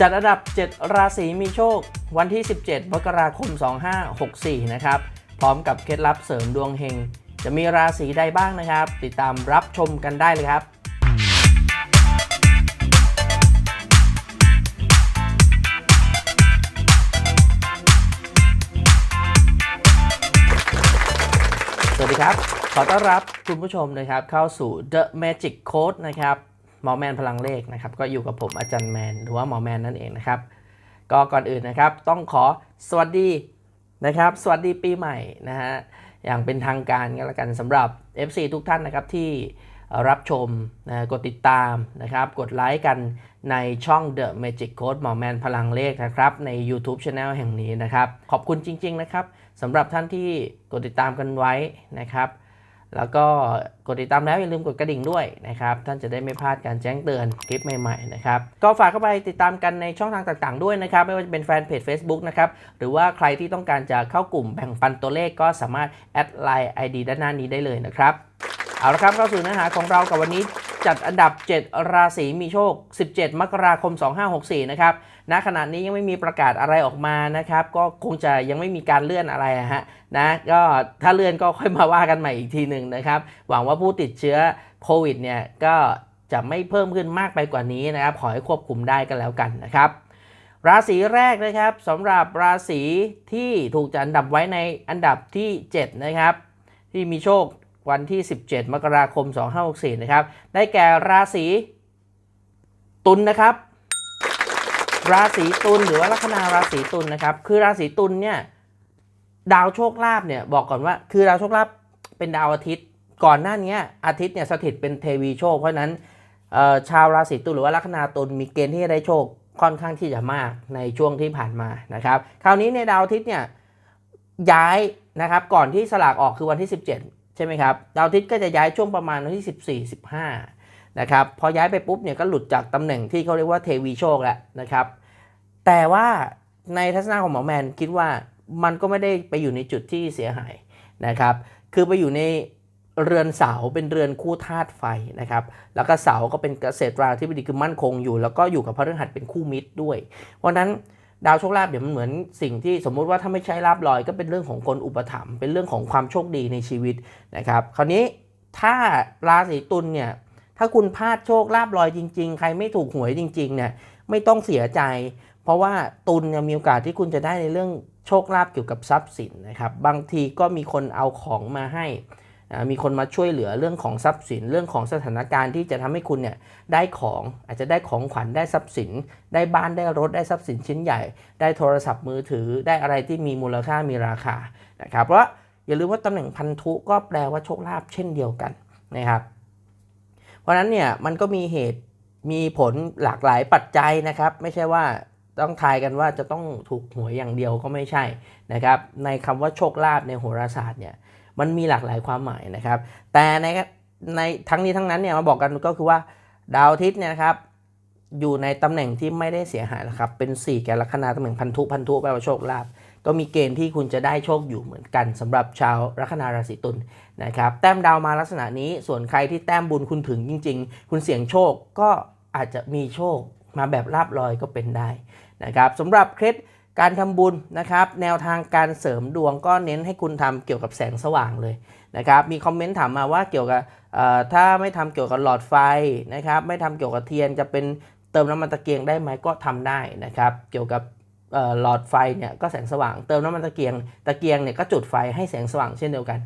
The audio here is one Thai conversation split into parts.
จัดอันดับ 7 ราศีมีโชค วันที่ 17 มกราคม 2564 นะครับ พร้อมกับเคล็ดลับเสริมดวงเฮง จะมีราศีใดบ้างนะครับ ติดตามรับชมกันได้เลยครับสวัสดีครับ ขอต้อนรับคุณผู้ชมนะครับเข้าสู่ The Magic Code นะครับ หมอแมนพลังเลขนะครับ ก็อยู่กับผมอาจารย์แมนหรือว่าหมอแมนนั่นเองนะครับ ก็ก่อนอื่นนะครับ ต้องขอสวัสดีนะครับ สวัสดีปีใหม่นะฮะอย่างเป็นทางการกันละกันสำหรับ FC ทุกท่านนะครับที่รับชมนะกดติดตามนะครับ กดไลค์กันในช่อง The Magic Code หมอแมนพลังเลขนะครับ ใน YouTube Channel แห่งนี้นะครับ ขอบคุณจริง ๆ นะครับสำหรับท่านที่กดติดตามกันไว้นะครับ แล้วก็กดติดตามแล้วอย่าลืมกดกระดิ่งด้วยนะครับ ท่านจะได้ไม่พลาดการแจ้งเตือนคลิปใหม่ๆนะครับ ก็ฝากเข้าไปติดตามกันในช่องทางต่างๆด้วยนะครับ ไม่ว่าจะเป็นแฟนเพจ Facebook นะครับ หรือว่าใครที่ต้องการจะเข้ากลุ่มแบ่งปันตัวเลขก็สามารถแอดไลน์ ID ด้านหน้านี้ได้เลยนะครับ เอาละครับเข้าสู่เนื้อหาของเรากับวันนี้จัดอันดับ 7 ราศีมีโชค 17 มกราคม 2564 นะครับ ณขณะนี้ยังไม่มีประกาศอะไรออกมานะครับ ก็คงจะยังไม่มีการเลื่อนอะไรฮะนะก็ถ้าเลื่อนก็ค่อยมาว่ากันใหม่อีกทีหนึ่งนะครับ หวังว่าผู้ติดเชื้อโควิดเนี่ยก็จะไม่เพิ่มขึ้นมากไปกว่านี้นะครับ ขอให้ควบคุมได้กันแล้วกันนะครับ ราศีแรกนะครับสำหรับราศีที่ถูกจัดอันดับไว้ในอันดับที่ 7 นะครับ ที่มีโชควันที่ 17 มกราคม 2564 นะครับ ได้แก่ราศีตุลนะครับ ราศีตุลหรือว่าลัคนาราศีตุลนะครับ คือราศีตุลเนี่ยดาวโชคลาภเนี่ยบอกก่อนว่า คือดาวโชคลาภเป็นดาวอาทิตย์ ก่อนหน้านี้อาทิตย์เนี่ยสถิตเป็นเทวีโชค เพราะนั้นชาวราศีตุลหรือว่าลัคนาตุลมีเกณฑ์ที่จะได้โชคค่อนข้างที่จะมากในช่วงที่ผ่านมานะครับ คราวนี้ในดาวอาทิตย์เนี่ยย้ายนะครับก่อนที่สลากออกคือวันที่ 17 ใช่ไหมครับ ดาวอาทิตย์ก็จะย้ายช่วงประมาณวันที่ 14 15 นะครับพอย้ายไปปุ๊บเนี่ยก็หลุดจากตำแหน่งที่เขาเรียกว่าเทวีโชคแล้วนะครับแต่ว่าในทัศนะของหมอแมนคิดว่ามันก็ไม่ได้ไปอยู่ในจุดที่เสียหายนะครับคือไปอยู่ในเรือนเสาเป็นเรือนคู่ธาตุไฟนะครับแล้วก็เสาก็เป็นเกษตรราธิบดีคือมั่นคงอยู่ แล้วก็อยู่กับพระฤหัสเป็นคู่มิตรด้วย เพราะนั้นดาวโชคลาภเดี๋ยวมันเหมือนสิ่งที่สมมุติว่าถ้าไม่ใช่ลาบลอยก็เป็นเรื่องของคนอุปถัมภ์เป็นเรื่องของความโชคดีในชีวิตนะครับคราวนี้ถ้าราศีตุลเนี่ย ถ้าคุณพลาดโชคลาบลอยจริง ๆ ใครไม่ถูกหวยจริงๆเนี่ยไม่ต้องเสียใจ เพราะว่าตุลเนี่ยมีโอกาสที่คุณจะได้ในเรื่องโชคลาภเกี่ยวกับทรัพย์สินนะครับ บางทีก็มีคนเอาของมาให้ มีคนมาช่วยเหลือเรื่องของทรัพย์สิน เรื่องของสถานการณ์ที่จะทำให้คุณเนี่ยได้ของอาจจะได้ของขวัญได้ทรัพย์สิน ได้บ้านได้รถได้ทรัพย์สินชิ้นใหญ่ ได้โทรศัพท์มือถือ ได้อะไรที่มีมูลค่ามีราคานะครับเพราะอย่าลืมว่าตำแหน่งพันธุก็แปลว่าโชคลาภเช่นเดียวกันนะครับ เพราะนั้นเนี่ยมันก็มีเหตุมีผลหลากหลายปัจจัยนะครับ ไม่ใช่ว่าต้องทายกันว่าจะต้องถูกหวยอย่างเดียวก็ไม่ใช่นะครับ ในคำว่าโชคลาภในโหราศาสตร์เนี่ยมันมีหลากหลายความหมายนะครับ แต่ในในทั้งนี้ทั้งนั้นเนี่ยมาบอกกันก็คือว่าดาวอาทิตย์เนี่ยครับอยู่ในตำแหน่งที่ไม่ได้เสียหายนะครับเป็น 4 แกลัคนาตำแหน่งพันธุพันธุแปลว่าโชคลาภ ก็มีเกณฑ์ที่คุณจะได้โชคอยู่เหมือนกันสำหรับชาวลัคนาราศีตุลนะครับแต้มดาวมาลักษณะนี้ส่วนใครที่แต้มบุญคุณถึงจริง ๆ คุณเสี่ยงโชคก็อาจจะมีโชคมาแบบลาบลอยก็เป็นได้นะครับสำหรับเคล็ดการทำบุญนะครับแนวทางการเสริมดวงก็เน้นให้คุณทำเกี่ยวกับแสงสว่างเลยนะครับมีคอมเมนต์ถามมาว่าเกี่ยวกับถ้าไม่ทำเกี่ยวกับหลอดไฟนะครับไม่ทำเกี่ยวกับเทียนจะเป็นเติมน้ำมันตะเกียงได้ไหมก็ทำได้นะครับเกี่ยวกับ หลอดไฟเนี่ยก็แสงสว่างเติมน้ำมันตะเกียง ตะเกียงเนี่ยก็จุดไฟให้แสงสว่างเช่นเดียวกัน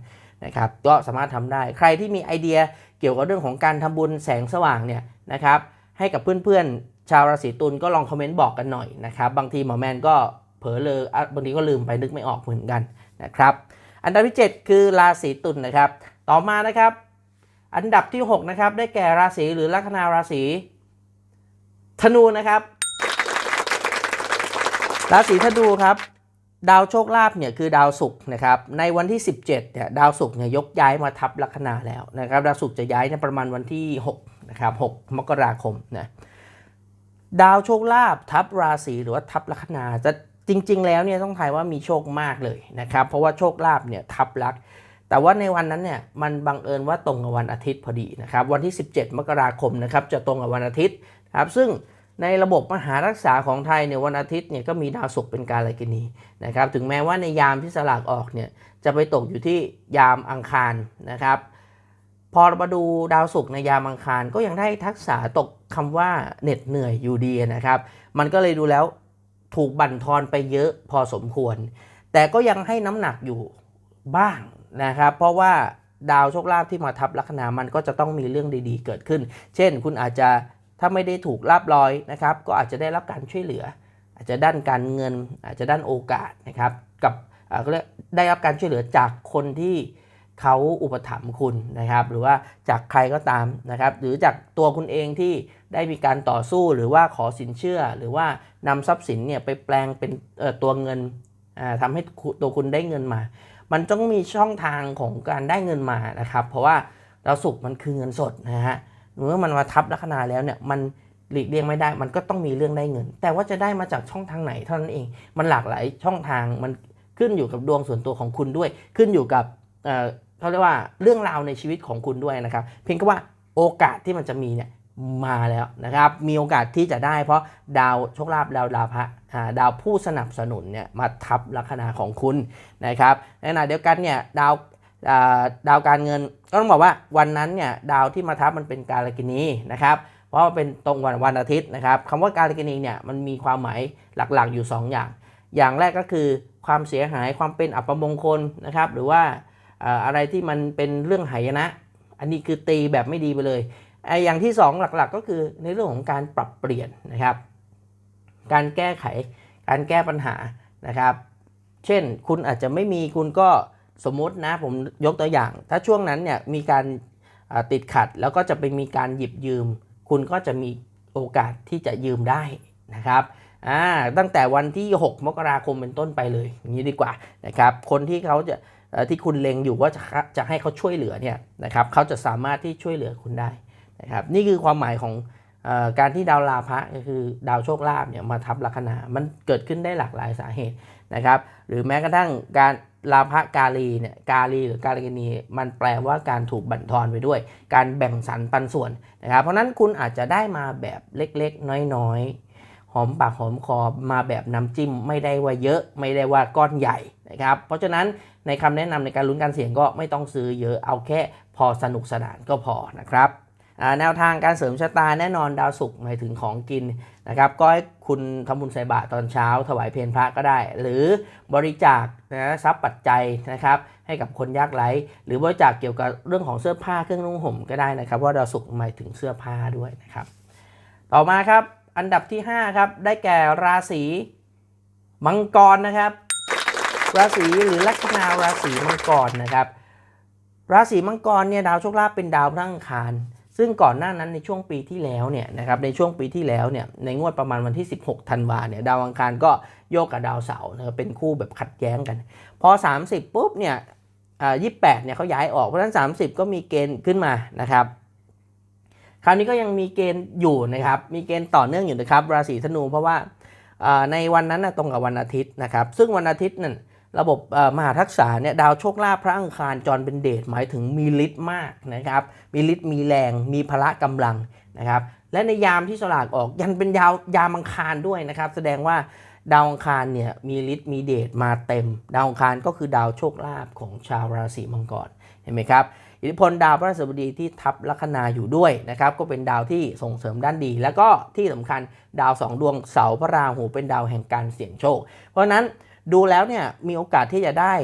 นะครับก็สามารถทำได้ใครที่มีไอเดียเกี่ยวกับเรื่องของการทำบุญแสงสว่างเนี่ยนะครับให้กับเพื่อนๆ ชาวราศีตุลก็ลองคอมเมนต์บอกกันหน่อยนะครับบางทีหมอแมนก็เผลอเลยบางทีก็ลืมไปนึกไม่ออกเหมือนกันนะครับอันดับที่ 7 คือราศีตุลนะครับ ต่อมานะครับ อันดับที่ 6 นะครับ ได้แก่ราศีหรือลัคนาราศีธนูนะครับ ราศีธนูครับ ดาวโชคลาภเนี่ยคือดาวศุกร์นะครับในวันที่ 17เนี่ยดาวศุกร์เนี่ยยกย้ายมาทับลัคนาแล้วนะครับดาวศุกร์จะย้ายในประมาณวันที่6นะครับ6มกราคมนะดาวโชคลาภทับราศีหรือว่าทับลัคนาจะจริง ๆ แล้วเนี่ยต้องทายว่ามีโชคมากเลยนะครับ เพราะว่าโชคลาภเนี่ยทับลัก แต่ว่าในวันนั้นเนี่ยมันบังเอิญว่าตรงกับวันอาทิตย์พอดีนะครับ วันที่ 17 มกราคมนะครับจะตรงกับวันอาทิตย์ครับซึ่ง ในระบบมหารักษาของไทยเนี่ยวันอาทิตย์เนี่ยก็มีดาวศุกร์เป็นการลกินีนะครับถึงแม้ว่าในยามที่สลากออกเนี่ยจะไปตกอยู่ที่ยามอังคารนะครับพอมาดูดาวศุกร์ในยามอังคารก็ยังได้ทักษะตกคำว่าเหน็ดเหนื่อยอยู่ดีนะครับมันก็เลยดูแล้วถูกบั่นทอนไปเยอะพอสมควร แต่ก็ยังให้น้ำหนักอยู่บ้างนะครับเพราะว่าดาวโชคลาภที่มาทับลัคนามันก็จะต้องมีเรื่องดีๆ เกิดขึ้น เช่น คุณอาจจะ ถ้าไม่ได้ถูกลาบลอยนะครับ ก็อาจจะได้รับการช่วยเหลือ อาจจะด้านการเงิน อาจจะด้านโอกาสนะครับ กับอ่าก็เรียกได้รับการช่วยเหลือจากคนที่เขาอุปถัมภ์คุณนะครับ หรือว่าจากใครก็ตามนะครับ หรือจากตัวคุณเองที่ได้มีการต่อสู้หรือว่าขอสินเชื่อ หรือว่านำทรัพย์สินเนี่ยไปแปลงเป็นเอ่อตัวเงินอ่าทำให้ตัวคุณได้เงินมา มันต้องมีช่องทางของการได้เงินมานะครับ เพราะว่าดาวศุกมันคือเงินสดนะฮะ เมื่อมันมาทับลัคนาแล้วเนี่ยมันหลีกเลี่ยงไม่ได้ มันก็ต้องมีเรื่องได้เงิน แต่ว่าจะได้มาจากช่องทางไหนเท่านั้นเอง มันหลากหลายช่องทางมันขึ้นอยู่กับดวงส่วนตัวของคุณด้วย ขึ้นอยู่กับเเขาเรียกว่าเรื่องราวในชีวิตของคุณด้วยนะครับ เพียงแค่ว่าโอกาสที่มันจะมีเนี่ยมาแล้วนะครับ มีโอกาสที่จะได้เพราะดาวโชคลาภดาวดาวพระดาวผู้สนับสนุนเนี่ยมาทับลัคนาของคุณนะครับในขณะเดียวกันเนี่ยดาว ดาวการเงินก็ต้องบอกว่าวันนั้นเนี่ยดาวที่มาทับมันเป็นการกินีนะครับเพราะว่าเป็นตรงวันวันอาทิตย์นะครับคำว่าการกินีเนี่ยมันมีความหมายหลักๆอยู่ 2 อย่าง อย่างแรกก็คือความเสียหายความเป็นอัปมงคลนะครับหรือว่าเอ่ออะไรที่มันเป็นเรื่องหายนะ อันนี้คือตีแบบไม่ดีไปเลยไอ้อย่างที่ 2 หลักๆ ก็คือในเรื่องของการปรับเปลี่ยนนะครับ การแก้ไขการแก้ปัญหานะครับ เช่นคุณอาจจะไม่มีคุณก็ สมมตินะผมยกตัวอย่าง ถ้าช่วงนั้นเนี่ยมีการติดขัดแล้วก็จะไปมีการหยิบยืม คุณก็จะมีโอกาสที่จะยืมได้นะครับตั้งแต่วันที่ 6 มกราคมเป็นต้นไปเลยอย่างนี้ดีกว่านะครับคนที่เขาจะที่คุณเล็งอยู่ว่าจะจะให้เขาช่วยเหลือเนี่ยนะครับเขาจะสามารถที่ช่วยเหลือคุณได้นะครับนี่คือความหมายของออการที่ดาวลาภะก็คือดาวโชคลาภเนี่ยมาทับลัคนามันเกิดขึ้นได้หลากหลายสาเหตุนะครับหรือแม้กระทั่งการ ลาภกาลีเนี่ยกาลีหรือกาลกินีมันแปลว่าการถูกบั่นทอนไปด้วย การแบ่งสรรปันส่วนนะครับ เพราะนั้นคุณอาจจะได้มาแบบเล็กๆ น้อยๆ หอมปากหอมคอมาแบบน้ำจิ้มไม่ได้ว่าเยอะไม่ได้ว่าก้อนใหญ่นะครับ เพราะฉะนั้นในคำแนะนำในการลุ้นการเสี่ยงก็ไม่ต้องซื้อเยอะเอาแค่พอสนุกสนานก็พอนะครับ แนวทางการเสริมชะตาแน่นอนดาวศุกร์หมายถึงของกินนะครับก็ให้คุณทำบุญใส่บาตรตอนเช้า ถวายเพลพระก็ได้ หรือบริจาคนะทรัพย์ปัจจัยนะครับให้กับคนยากไร้ หรือบริจาคเกี่ยวกับเรื่องของเสื้อผ้าเครื่องนุ่งห่มก็ได้นะครับเพราะดาวศุกร์หมายถึงเสื้อผ้าด้วยนะครับ ต่อมาครับอันดับที่5ครับได้แก่ราศีมังกรนะครับ ราศีหรือลัคนาราศีมังกรนะครับ ราศีมังกรเนี่ยดาวโชคลาภเป็นดาวพระอังคาร ซึ่งก่อนหน้านั้นในช่วงปีที่แล้วเนี่ยนะครับในช่วงปีที่แล้วเนี่ยในงวดประมาณวันที่ 16ธันวาเนี่ยดาวอังคารก็โยกกับดาวเสาร์นะครับเป็นคู่แบบขัดแย้งกัน พอ 30 ปุ๊บเนี่ยอ่า28เนี่ยเขาย้ายออกเพราะฉะนั้น 30 ก็มีเกณฑ์ขึ้นมานะครับคราวนี้ก็ยังมีเกณฑ์อยู่นะครับมีเกณฑ์ต่อเนื่องอยู่นะครับราศีธนูเพราะว่าอ่าในวันนั้นนะตรงกับวันอาทิตย์นะครับซึ่งวันอาทิตย์นั่น ระบบมหาทักษะเนี่ยดาวโชคลาภพระอังคารจรเป็นเดชหมายถึงมีฤทธิ์มากนะครับ มีฤทธิ์มีแรง มีพละกำลังนะครับ และในยามที่สลากออกยันเป็นยาวยามอังคารด้วยนะครับ แสดงว่าดาวอังคารเนี่ยมีฤทธิ์มีเดชมาเต็ม ดาวอังคารก็คือดาวโชคลาภของชาวราศีมังกรเห็นไหมครับอิทธิพลดาวพระราชบดีที่ทับลัคนาอยู่ด้วยนะครับ ก็เป็นดาวที่ส่งเสริมด้านดี แล้วก็ที่สำคัญดาวสองดวงเสาพระราหูเป็นดาวแห่งการเสี่ยงโชค เพราะฉะนั้น ดูแล้วเนี่ยมีโอกาสที่จะได้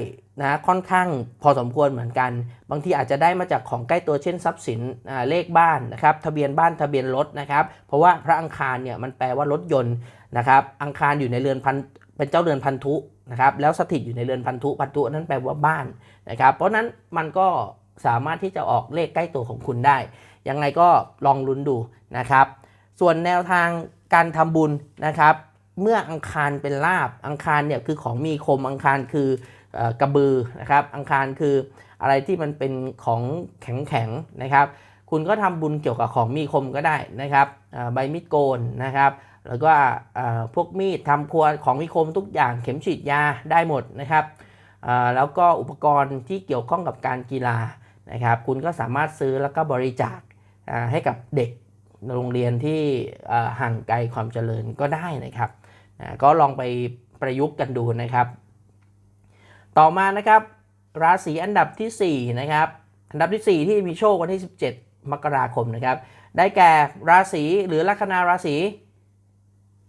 นะค่อนข้างพอสมควรเหมือนกัน บางทีอาจจะได้มาจากของใกล้ตัวเช่นทรัพย์สินเลขบ้านนะครับทะเบียนบ้านทะเบียนรถนะครับเพราะว่าพระอังคารเนี่ยมันแปลว่ารถยนต์นะครับอังคารอยู่ในเรือนพันเป็นเจ้าเรือนพันธุนะครับแล้วสถิตอยู่ในเรือนพันธุพันธุนั้นแปลว่าบ้านนะครับเพราะฉะนั้นมันก็สามารถที่จะออกเลขใกล้ตัวของคุณได้ ยังไงก็ลองลุ้นดูนะครับ ส่วนแนวทางการทำบุญนะครับ เมื่ออังคารเป็นลาบอังคารเนี่ยคือของมีคมอังคารคืออกระบือนะครับอังคารคืออะไรที่มันเป็นของแข็งแข็งๆนะครับ คุณก็ทำบุญเกี่ยวกับของมีคมก็ได้นะครับใบมีดโกนนะครับ แล้วก็พวกมีดทำครัวของมีคมทุกอย่างเข็มฉีดยาได้หมดนะครับแล้วก็อุปกรณ์ที่เกี่ยวข้องกับการกีฬานะครับ คุณก็สามารถซื้อแล้วก็บริจาคให้กับเด็กโรงเรียนที่ห่างไกลความเจริญก็ได้นะครับ ก็ลองไปประยุกต์กันดูนะครับ ต่อมานะครับ ราศีอันดับทีสี่4นะครับอันดับทีสี่ 4 ที่มีโชควันที่ 17 มกราคมนะครับ ได้แก่ราศีหรือลัคนาราศี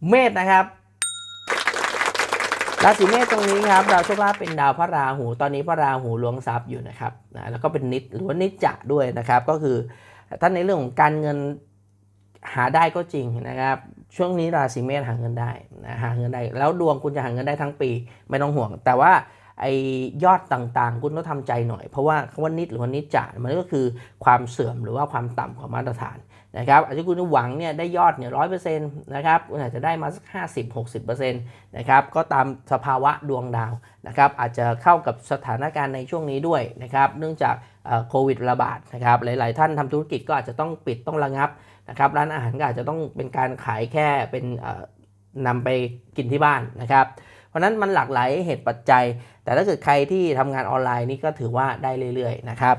เมษนะครับราศีเมษตรงนี้ครับดาวโชคลาภเป็นดาวพระราหู ตอนนี้พระราหูลวงทรัพย์อยู่นะครับนะแล้วก็เป็นนิดหรือว่านิจจะด้วยนะครับ ก็คือท่านในเรื่องของการเงินหาได้ก็จริงนะครับ ช่วงนี้ราศีเมษหาเงินได้นะหาเงินได้ แล้วดวงคุณจะหาเงินได้ทั้งปี ไม่ต้องห่วง แต่ว่าไอยอดต่างๆ คุณต้องทำใจหน่อย เพราะว่าคำว่านิดหรือว่านิจจะมันก็คือความเสื่อมหรือว่าความต่ำของมาตรฐานนะครับอาจจะคุณหวังเนี่ยได้ยอดเนี่ยร้อยเปอร์เซ็นต์นะครับคุณอาจจะได้มาสักห้าสิบหกสิบเปอร์เซ็นต์นะครับก็ตามสภาวะดวงดาวนะครับอาจจะเข้ากับสถานการณ์ในช่วงนี้ด้วยนะครับเนื่องจากโควิดระบาดนะครับหลาย ๆ ท่านทำธุรกิจก็อาจจะต้องปิดต้องระงับ นะครับร้านอาหารก็อาจจะต้องเป็นการขายแค่เป็นเอ่อนำไปกินที่บ้านนะครับ เพราะฉะนั้นมันหลากหลายเหตุปัจจัย แต่ถ้าเกิดใครที่ทำงานออนไลน์นี่ก็ถือว่าได้เรื่อยๆนะครับ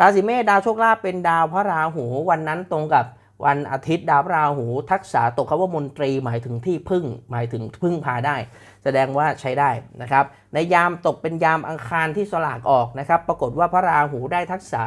ราศีเมษดาวโชคลาภเป็นดาวพระราหูวันนั้นตรงกับวันอาทิตย์ดาวพระราหู ทักษะตกคำว่ามนตรีหมายถึงที่พึ่ง หมายถึงพึ่งพาได้ แสดงว่าใช้ได้นะครับ ในยามตกเป็นยามอังคารที่สลากออกนะครับ ปรากฏว่าพระราหูได้ทักษะ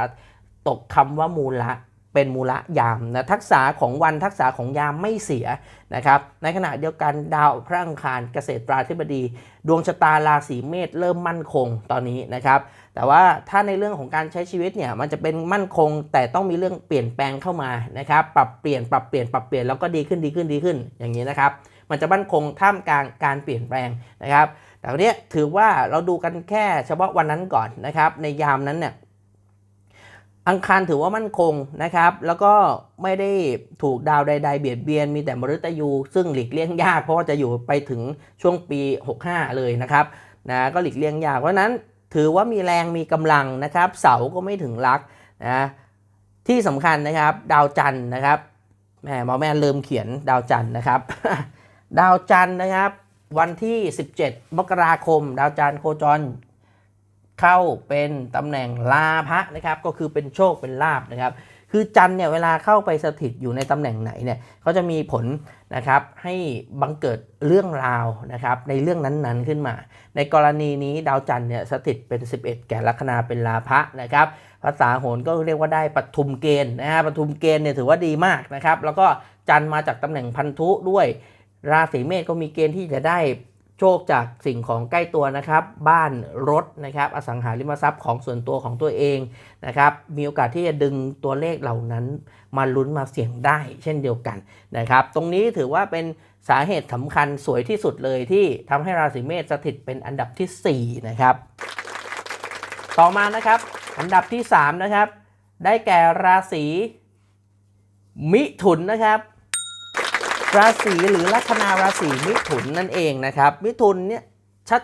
ตกคำว่ามูลละ เป็นมูละยามนะทักษะของวันทักษะของยามไม่เสียนะครับในขณะเดียวกันดาวพระอังคารเกษตรราธิบดี ดวงชะตาราศีเมษเริ่มมั่นคงตอนนี้นะครับแต่ว่าถ้าในเรื่องของการใช้ชีวิตเนี่ยมันจะเป็นมั่นคง แต่ต้องมีเรื่องเปลี่ยนแปลงเข้ามานะครับปรับเปลี่ยนปรับเปลี่ยนปรับเปลี่ยนแล้วก็ดีขึ้นดีขึ้นดีขึ้นอย่างนี้นะครับมันจะมั่นคงท่ามกลางการเปลี่ยนแปลงนะครับแต่วันนี้ถือว่าเราดูกันแค่เฉพาะวันนั้นก่อนนะครับในยามนั้นเนี่ย อังคารถือว่ามั่นคงนะครับ แล้วก็ไม่ได้ถูกดาวใด ๆ เบียดเบียน มีแต่มฤตยู ซึ่งหลีกเลี่ยงยาก เพราะว่าจะอยู่ไปถึงช่วงปี 65 เลยนะครับนะก็หลีกเลี่ยงยาก เพราะนั้นถือว่ามีแรงมีกำลังนะครับ เสาก็ไม่ถึงรักนะที่สำคัญนะครับ ดาวจันทร์นะครับแหมหมอแม่ลืมเขียนดาวจันทร์นะครับ ดาวจันทร์นะครับ วันที่ 17 มกราคม ดาวจันทร์โคจร เข้าเป็นตำแหน่งลาภะนะครับก็คือเป็นโชคเป็นลาบนะครับ คือจันเนี่ยเวลาเข้าไปสถิตอยู่ในตำแหน่งไหนเนี่ยเขาจะมีผลนะครับให้บังเกิดเรื่องราวนะครับในเรื่องนั้นๆขึ้นมา ในกรณีนี้ดาวจันเนี่ยสถิตเป็น 11 แก่ลัคนาเป็นลาภะนะครับภาษาโหรก็เรียกว่าได้ปทุมเกณฑ์นะฮะปทุมเกณฑ์เนี่ยถือว่าดีมากนะครับแล้วก็จันมาจากตำแหน่งพันธุด้วยราศีเมษก็มีเกณฑ์ที่จะได้ โชคจากสิ่งของใกล้ตัวนะครับ บ้านรถนะครับอสังหาริมทรัพย์ของส่วนตัวของตัวเองนะครับ มีโอกาสที่จะดึงตัวเลขเหล่านั้นมาลุ้นมาเสี่ยงได้ เช่นเดียวกันนะครับ ตรงนี้ถือว่าเป็นสาเหตุสำคัญสวยที่สุดเลยที่ทำให้ราศีเมษสถิตเป็นอันดับทีสี่4 นะครับ ต่อมานะครับ อันดับที่ 3 นะครับ ได้แก่ราศีมิถุนนะครับ ราศีหรือลัคนาราศีมิถุนนั่นเองนะครับ มิถุนเนี่ย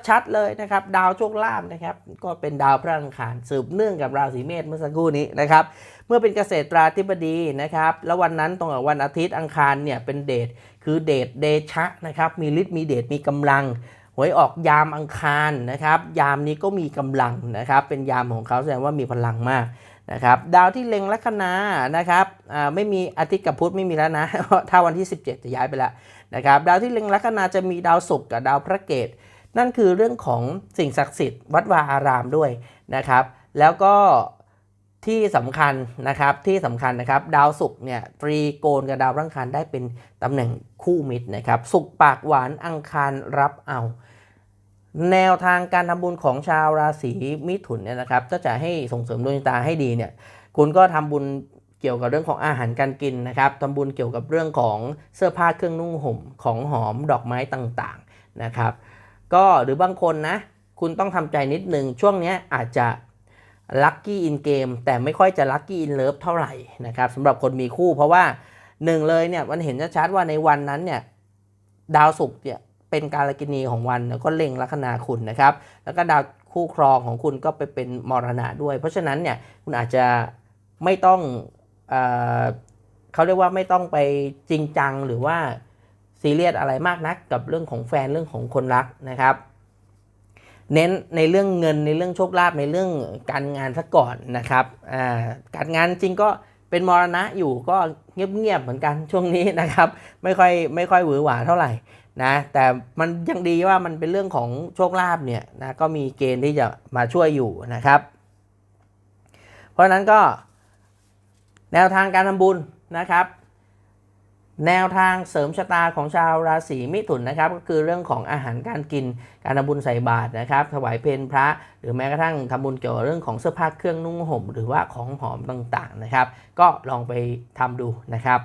ชัดๆเลยนะครับ ดาวโชคลาภนะครับ ก็เป็นดาวพระอังคารสืบเนื่องกับราศีเมษเมื่อสักครู่นี้นะครับ เมื่อเป็นเกษตราธิบดีนะครับ แล้ววันนั้นตรงกับวันอาทิตย์อังคารเนี่ยเป็นเดชคือเดชเดชะนะครับ มีฤทธิ์มีเดชมีกำลังหวยออกยามอังคารนะครับ ยามนี้ก็มีกำลังนะครับ เป็นยามของเขาแสดงว่ามีพลังมาก นะครับดาวที่เล็งลัคนานะครับไม่มีอาทิตย์กับพุธไม่มีแล้วนะเพราะถ้าวันที่ 17 จะย้ายไปแล้วนะครับดาวที่เล็งลัคนาจะมีดาวศุกร์กับดาวพระเกตนั่นคือเรื่องของสิ่งศักดิ์สิทธิ์วัดวาอารามด้วยนะครับแล้วก็ที่สำคัญนะครับที่สำคัญนะครับดาวศุกร์เนี่ยตรีโกณกับดาวรังคารได้เป็นตำแหน่งคู่มิตรนะครับศุกร์ปากหวานอังคารรับเอา แนวทางการทำบุญของชาวราศีมิถุนเนี่ยนะครับถ้าจะให้ส่งเสริมดวงชะตาให้ดีเนี่ยคุณก็ทำบุญเกี่ยวกับเรื่องของอาหารการกินนะครับทำบุญเกี่ยวกับเรื่องของเสื้อผ้าเครื่องนุ่งห่มของหอมดอกไม้ต่างๆนะครับก็หรือบางคนนะคุณต้องทำใจนิดนึงช่วงนี้อาจจะลัคกี้อินเกมแต่ไม่ค่อยจะลัคกี้อินเลิฟเท่าไหร่นะครับสำหรับคนมีคู่เพราะว่าหนึ่งเลยเนี่ยมันเห็นชัดว่าในวันนั้นเนี่ยดาวศุกร์เนี่ย เป็นการกินีของวันแล้วก็เล็งลัคนาคุณนะครับ แล้วก็ดาวคู่ครองของคุณก็ไปเป็นมรณะด้วย เพราะฉะนั้นเนี่ยคุณอาจจะไม่ต้องเอเขาเรียกว่าไม่ต้องไปจริงจังหรือว่าซีเรียสอะไรมากนักกับเรื่องของแฟนเรื่องของคนรักนะครับเน้นในเรื่องเงินในเรื่องโชคลาภในเรื่องการงานซะก่อนนะครับการงานจริงก็เป็นมรณะอยู่ก็เงียบๆเหมือนกันช่วงนี้นะครับ ไม่ค่อยไม่ค่อยหวือหวาเท่าไหร่ นะแต่มันยังดีว่ามันเป็นเรื่องของโชคลาภเนี่ยนะก็มีเกณฑ์ที่จะมาช่วยอยู่นะครับ เพราะฉะนั้นก็แนวทางการทำบุญนะครับ แนวทางเสริมชะตาของชาวราศีมิถุนนะครับ ก็คือเรื่องของอาหารการกินการทำบุญใส่บาตรนะครับ ถวายเพลพระ หรือแม้กระทั่งทำบุญเกี่ยวกับเรื่องของเสื้อผ้าเครื่องนุ่งห่ม หรือว่าของหอมต่างๆนะครับ ก็ลองไปทำดูนะครับ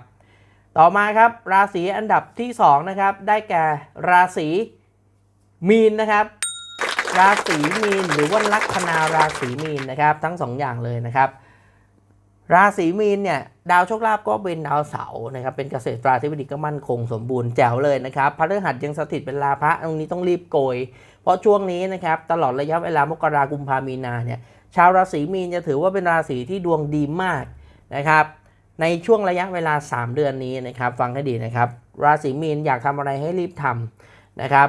ต่อมาครับราศีอันดับที่2นะครับได้แก่ราศีมีนนะครับ ราศีมีนหรือว่าลัคนาราศีมีนนะครับ ทั้งสองอย่างเลยนะครับราศีมีนเนี่ยดาวโชคลาภก็เป็นดาวเสาร์นะครับเป็นเกษตราธิบดีก็มั่นคงสมบูรณ์แจ๋วเลยนะครับพระฤหัสยังสถิตเป็นลาภะตรงนี้ต้องรีบโกย เพราะช่วงนี้นะครับตลอดระยะเวลามกรากุมภามีนาเนี่ยชาวราศีมีนจะถือว่าเป็นราศีที่ดวงดีมากนะครับ ในช่วงระยะเวลา 3 เดือนนี้นะครับฟังให้ดีนะครับ ราศีมีนอยากทำอะไรให้รีบทำนะครับ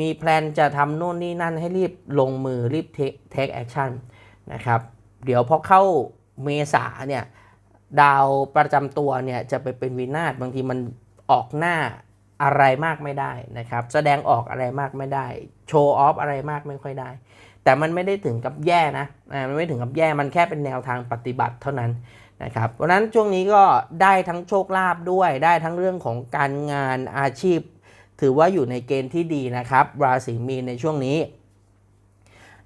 มีแพลนจะทำโน่นนี่นั่นให้รีบลงมือรีบเทคแอคชั่นนะครับ เดี๋ยวพอเข้าเมษาเนี่ยดาวประจำตัวเนี่ยจะไปเป็นวินาศบางทีมันออกหน้าอะไรมากไม่ได้นะครับ แสดงออกอะไรมากไม่ได้ โชว์ออฟอะไรมากไม่ค่อยได้ แต่มันไม่ได้ถึงกับแย่นะมันไม่ถึงกับแย่มันแค่เป็นแนวทางปฏิบัติเท่านั้น นะครับเพราะนั้นช่วงนี้ก็ได้ทั้งโชคลาภด้วย ได้ทั้งเรื่องของการงานอาชีพ ถือว่าอยู่ในเกณฑ์ที่ดีนะครับ ราศีมีนในช่วงนี้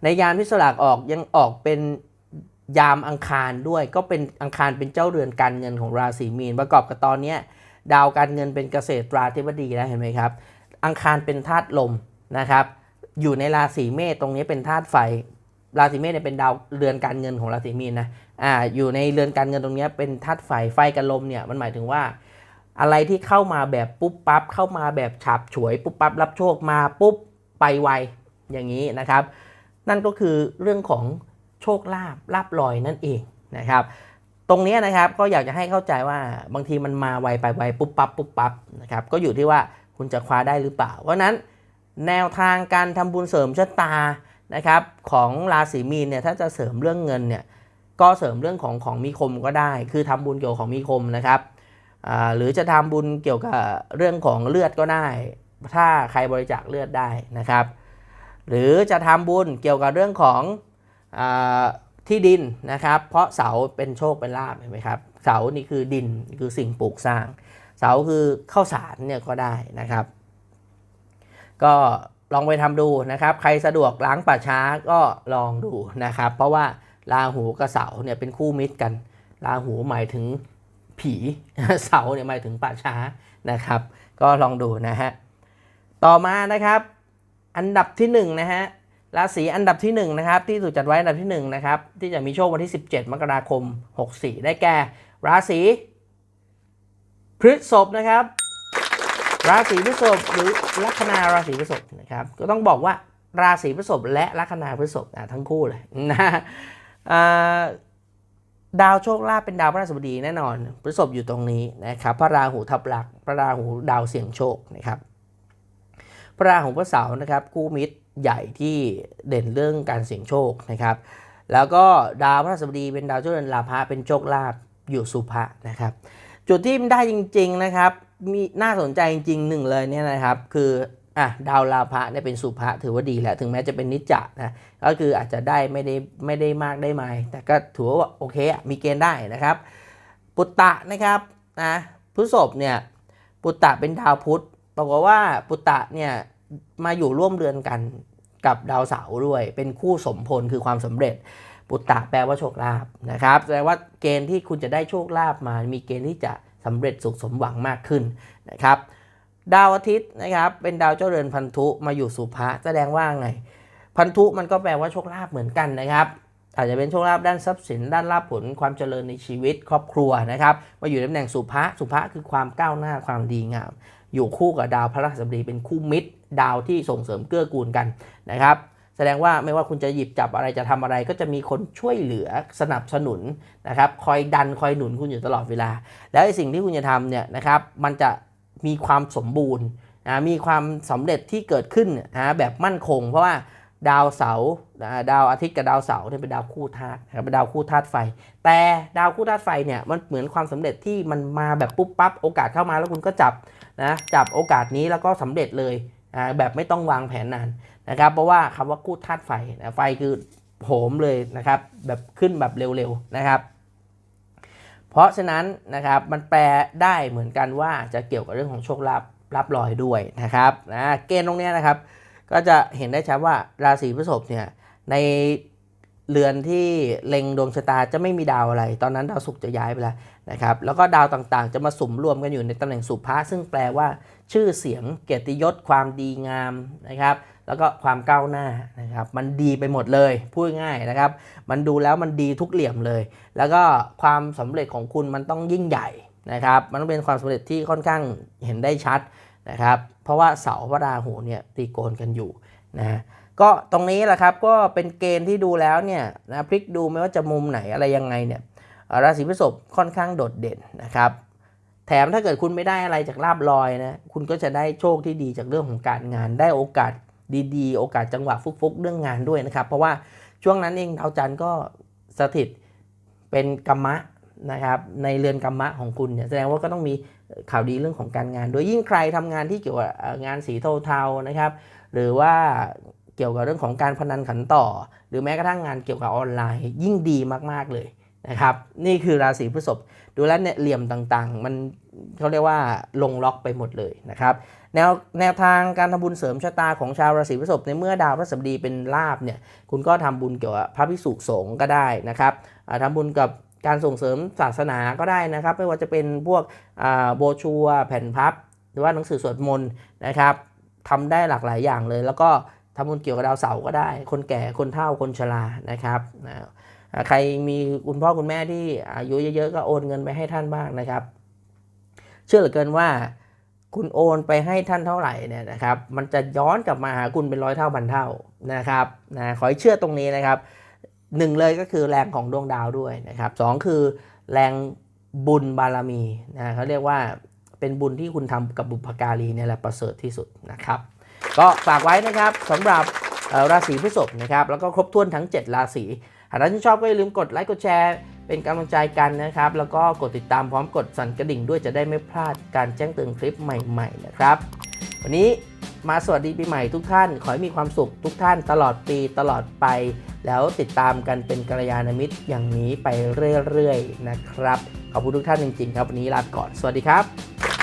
ในยามที่สลากออกยังออกเป็นยามอังคารด้วยก็เป็นอังคารเป็นเจ้าเรือนการเงินของราศีมีน ประกอบกับตอนนี้ดาวการเงินเป็นเกษตราธิบดีแล้วเห็นไหมครับ อังคารเป็นธาตุลมนะครับอยู่ในราศีเมษตรงนี้เป็นธาตุไฟ ราศีเมษเนี่ยเป็นดาวเรือนการเงินของราศีมีนนะ อ่าอยู่ในเรือนการเงินตรงนี้เป็นธาตุไฟไฟกับลมเนี่ยมันหมายถึงว่า อะไรที่เข้ามาแบบปุ๊บปั๊บเข้ามาแบบฉับฉวยปุ๊บปั๊บรับโชคมาปุ๊บไปไวอย่างนี้นะครับ นั่นก็คือเรื่องของโชคลาภลาบลอยนั่นเองนะครับ ตรงนี้นะครับก็อยากจะให้เข้าใจว่าบางทีมันมาไวไปไวปุ๊บปั๊บปุ๊บปั๊บนะครับก็อยู่ที่ว่าคุณจะคว้าได้หรือเปล่า เพราะฉะนั้นแนวทางการทำบุญเสริมชะตานะครับของราศีมีนเนี่ยถ้าจะเสริมเรื่องเงินเนี่ย ก็เสริมเรื่องของของมีคมก็ได้ คือทำบุญเกี่ยวกับของมีคมนะครับหรือจะทำบุญเกี่ยวกับเรื่องของเลือดก็ได้ ถ้าใครบริจาคเลือดได้นะครับ หรือจะทำบุญเกี่ยวกับเรื่องของอที่ดินนะครับ เพราะเสาเป็นโชคเป็นลาภเห็นไหมครับ เสานี่คือดินคือสิ่งปลูกสร้าง เสาคือข้าวสารเนี่ยก็ได้นะครับ ก็ลองไปทำดูนะครับ ใครสะดวกล้างป่าช้าก็ลองดูนะครับ เพราะว่า ราหูกับเสาเนี่ยเป็นคู่มิตรกัน ราหูหมายถึงผีเสาเนี่ยหมายถึงป่าช้านะครับ ก็ลองดูนะฮะต่อมานะครับ อันดับที่1นงนะฮะราศีอันดับที่1นะครับที่ถูกจัดไว้อันดับที่1นะครับที่จะมีโชควันที่ 17 มกราคม 64 ได้แก่ ราศีพฤษภนะครับ ราศีพฤษภหรือลัคนาราศีพฤษภนะครับ ก็ต้องบอกว่าราศีพฤษภและลัคนาพฤษภทั้งคู่เลยนะ ดาวโชคลาภเป็นดาวพระราชบดีแน่นอนพฤษภอยู่ตรงนี้นะครับพระราหูทับหลัก พระราหูดาวเสี่ยงโชคนะครับ พระราหูพระเสาร์นะครับคู่มิตรใหญ่ที่เด่นเรื่องการเสี่ยงโชคนะครับ แล้วก็ดาวพระราชบดีเป็นดาวเจ้าเรือนลาภะเป็นโชคลาภอยู่สุภะนะครับ จุดที่มันได้จริง ๆนะครับ มีน่าสนใจจริงๆหนึ่งเลยเนี่ยนะครับ คือ อะดาวลาภะเนี่ยเป็นสุภะถือว่าดีแหละถึงแม้จะเป็นนิจจะนะก็คืออาจจะได้ไม่ได้ไม่ได้มากได้ไหมแต่ก็ถือว่าโอเคมีเกณฑ์ได้นะครับ ปุตตะนะครับนะพฤษภเนี่ยปุตตะเป็นดาวพุธบอกว่าปุตตะเนี่ยมาอยู่ร่วมเรือนกันกับดาวเสาร์ด้วย เป็นคู่สมพลคือความสำเร็จ ปุตตะแปลว่าโชคลาภนะครับแสดงว่าเกณฑ์ที่คุณจะได้โชคลาภมา มีเกณฑ์ที่จะสำเร็จสุขสมหวังมากขึ้นนะครับ ดาวอาทิตย์นะครับ เป็นดาวเจ้าเรือนพันธุมาอยู่สุภะแสดงว่าไง พันธุมันก็แปลว่าโชคลาภเหมือนกันนะครับ อาจจะเป็นโชคลาภด้านทรัพย์สิน ด้านลาภผลความเจริญในชีวิตครอบครัวนะครับมาอยู่ตำแหน่งสุภะสุภะคือความก้าวหน้าความดีงาม อยู่คู่กับดาวพระราชบดีเป็นคู่มิตร ดาวที่ส่งเสริมเกื้อกูลกันนะครับแสดงว่าไม่ว่าคุณจะหยิบจับอะไรจะทำอะไร ก็จะมีคนช่วยเหลือสนับสนุนนะครับ คอยดันคอยหนุนคุณอยู่ตลอดเวลา แล้วไอ้สิ่งที่คุณจะทำเนี่ยนะครับ มันจะ มีความสมบูรณ์นะมีความสำเร็จที่เกิดขึ้นนะแบบมั่นคง เพราะว่าดาวเสาร์ดาวอาทิตย์กับดาวเสาร์เนี่ยเป็นดาวคู่ธาตุเป็นดาวคู่ธาตุไฟ แต่ดาวคู่ธาตุไฟเนี่ยมันเหมือนความสำเร็จที่มันมาแบบปุ๊บปั๊บโอกาสเข้ามาแล้วคุณก็จับนะจับโอกาสนี้แล้วก็สำเร็จเลยแบบไม่ต้องวางแผนนานนะครับ เพราะว่าคำว่าคู่ธาตุไฟไฟคือโหมเลยนะครับแบบขึ้นแบบเร็วๆนะครับ เพราะฉะนั้นนะครับมันแปลได้เหมือนกันว่าจะเกี่ยวกับเรื่องของโชคลาภรับรอยด้วยนะครับนะเกณฑ์ตรงนี้นะครับ ก็จะเห็นได้ชัดว่าราศีพฤษภเนี่ยในเรือนที่เล็งดวงชะตาจะไม่มีดาวอะไร ตอนนั้นดาวศุกร์จะย้ายไปแล้วนะครับ แล้วก็ดาวต่างๆ จะมาสุมรวมกันอยู่ในตำแหน่งสุภะซึ่งแปลว่า ชื่อเสียงเกียรติยศความดีงามนะครับ แล้วก็ความก้าวหน้านะครับมันดีไปหมดเลยพูดง่ายนะครับ มันดูแล้วมันดีทุกเหลี่ยมเลย แล้วก็ความสำเร็จของคุณมันต้องยิ่งใหญ่นะครับ มันต้องเป็นความสำเร็จที่ค่อนข้างเห็นได้ชัดนะครับ เพราะว่าเสาพระราหูเนี่ยตีโกนกันอยู่นะก็ตรงนี้แหละครับก็เป็นเกณฑ์ที่ดูแล้วเนี่ยนะพลิกดูไม่ว่าจะมุมไหนอะไรยังไงเนี่ยราศีพฤษภค่อนข้างโดดเด่นนะครับแถมถ้าเกิดคุณไม่ได้อะไรจากลาบลอยนะคุณก็จะได้โชคที่ดีจากเรื่องของการงานได้โอกาส ดีๆ โอกาสจังหวะฟุกๆ เรื่องงานด้วยนะครับ เพราะว่าช่วงนั้นเองดาวจันทร์ก็สถิตเป็นกรรมะนะครับในเรือนกรรมะของคุณเนี่ยแสดงว่าก็ต้องมีข่าวดีเรื่องของการงาน โดยยิ่งใครทำงานที่เกี่ยวกับงานสีเทาๆนะครับ หรือว่าเกี่ยวกับเรื่องของการพนันขันต่อ หรือแม้กระทั่งงานเกี่ยวกับออนไลน์ ยิ่งดีมากๆเลยนะครับนี่คือราศีพฤษภดูแลเนี่ยเหลี่ยมต่างๆ มันเขาเรียกว่าลงล็อกไปหมดเลยนะครับ แนวแนวทางการทำบุญเสริมชะตาของชาวราศีพฤษภในเมื่อดาวพฤหัสบดีเป็นลาบเนี่ยคุณก็ทำบุญเกี่ยวกับพระภิกษุสงฆ์ก็ได้นะครับอ่าทำบุญกับการส่งเสริมศาสนาก็ได้นะครับไม่ว่าจะเป็นพวกโบชัวแผ่นพับ หรือว่าหนังสือสวดมนต์นะครับทำได้หลากหลายอย่างเลย แล้วก็ทำบุญเกี่ยวกับดาวเสาร์ก็ได้ คนแก่คนเฒ่าคนชรานะครับใครมีคุณพ่อคุณแม่ที่อายุเยอะๆก็โอนเงินไปให้ท่านบ้างนะครับ เชื่อเหลือเกินว่า คุณโอนไปให้ท่านเท่าไหร่เนี่ยนะครับ มันจะย้อนกลับมาหาคุณเป็นร้อยเท่าพันเท่านะครับนะขอให้เชื่อตรงนี้นะครับหนึ่งเลยก็คือแรงของดวงดาวด้วยนะครับสองคือแรงบุญบารมีนะเขาเรียกว่าเป็นบุญที่คุณทำกับบุพการีเนี่ยแหละประเสริฐที่สุดนะครับ ก็ฝากไว้นะครับสำหรับราศีพฤษภนะครับแล้วก็ครบถ้วนทั้ง 7 ราศีหากท่านชอบก็อย่าลืมกดไลค์กดแชร์ เป็นกำลังใจกันนะครับ แล้วก็กดติดตามพร้อมกดสั่นกระดิ่งด้วยจะได้ไม่พลาดการแจ้งเตือนคลิปใหม่ๆนะครับ วันนี้มาสวัสดีปีใหม่ทุกท่าน ขอให้มีความสุขทุกท่านตลอดปีตลอดไป แล้วติดตามกันเป็นกัลยาณมิตรอย่างนี้ไปเรื่อยๆนะครับ ขอบคุณทุกท่านจริงๆ ครับวันนี้ลาไปก่อน สวัสดีครับ